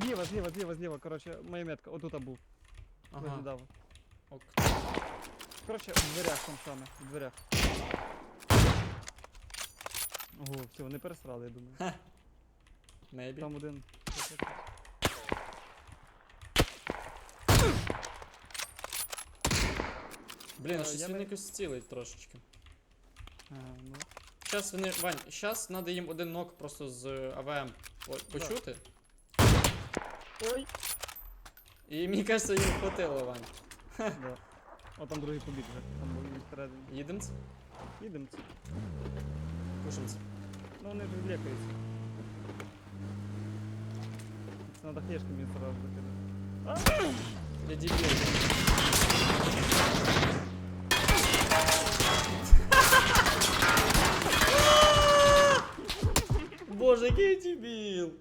Зліва, зліва, зліва, зліва, коротше, моя метка, отут був. Ага. Ок. Коротше, в дверях там саме, в дверях. Ого, все, вони пересрали, я думаю. Maybe. Там один. Блін, Е, щось я він би- якось цілить трошечки. А, ну. Щас вони. Вань, щас треба їм один нок просто з е, АВМ по- почути. Ой! І мені кажеться, їм хватило, Вань. Да. О, там другий побіг вже. Там був він всередині. Їдемц? Їдемо. Пушимц. Ну вони ж відлякаються. Це треба хешки мені сразу закидати. Я дебіл. Боже, який я дебіл.